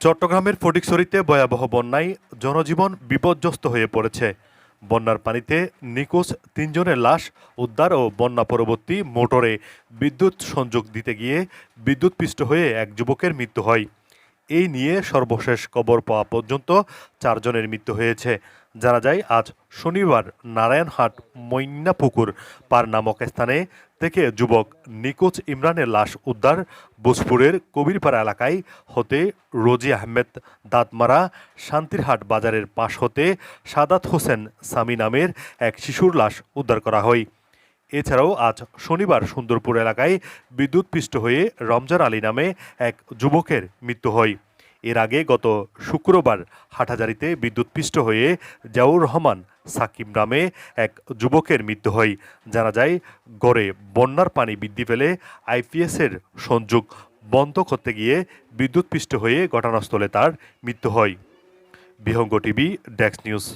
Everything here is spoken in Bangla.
চট্টগ্রামের ফটিকছড়িতে ভয়াবহ বন্যায় জনজীবন বিপর্যস্ত হয়ে পড়েছে। বন্যার পানিতে নিখোঁজ তিনজনের লাশ উদ্ধার ও বন্যা পরবর্তী মোটরে বিদ্যুৎ সংযোগ দিতে গিয়ে বিদ্যুৎপৃষ্ট হয়ে এক যুবকের মৃত্যু হয়। এই নিয়ে সর্বশেষ খবর পাওয়া পর্যন্ত চারজনের মৃত্যু হয়েছে। জানা যায়, আজ শনিবার নারায়ণহাট মৈনাপুকুর পার নামক স্থানে থেকে যুবক নিখোঁজ ইমরানের লাশ উদ্ধার বোসপুরের কবিরপাড়া এলাকায় হতে রোজি আহমেদ দাঁতমারা শান্তিরহাট বাজারের পাশ হতে সাদাত হোসেন সামি নামের এক শিশুর লাশ উদ্ধার করা হয়। এছাড়াও আজ শনিবার সুন্দরপুর এলাকায় বিদ্যুৎপৃষ্ট হয়ে রমজান আলী নামে এক যুবকের মৃত্যু হয়। এর আগে গত শুক্রবার হাটহাজারিতে বিদ্যুৎপৃষ্ট হয়ে জাউর রহমান সাকিব নামে এক যুবকের মৃত্যু হয়। জানা যায়, গড়ে বন্যার পানি বৃদ্ধি পেলে আইপিএসের সংযোগ বন্ধ করতে গিয়ে বিদ্যুৎপৃষ্ট হয়ে ঘটনাস্থলে তার মৃত্যু হয়। Bihanga TV, desk news.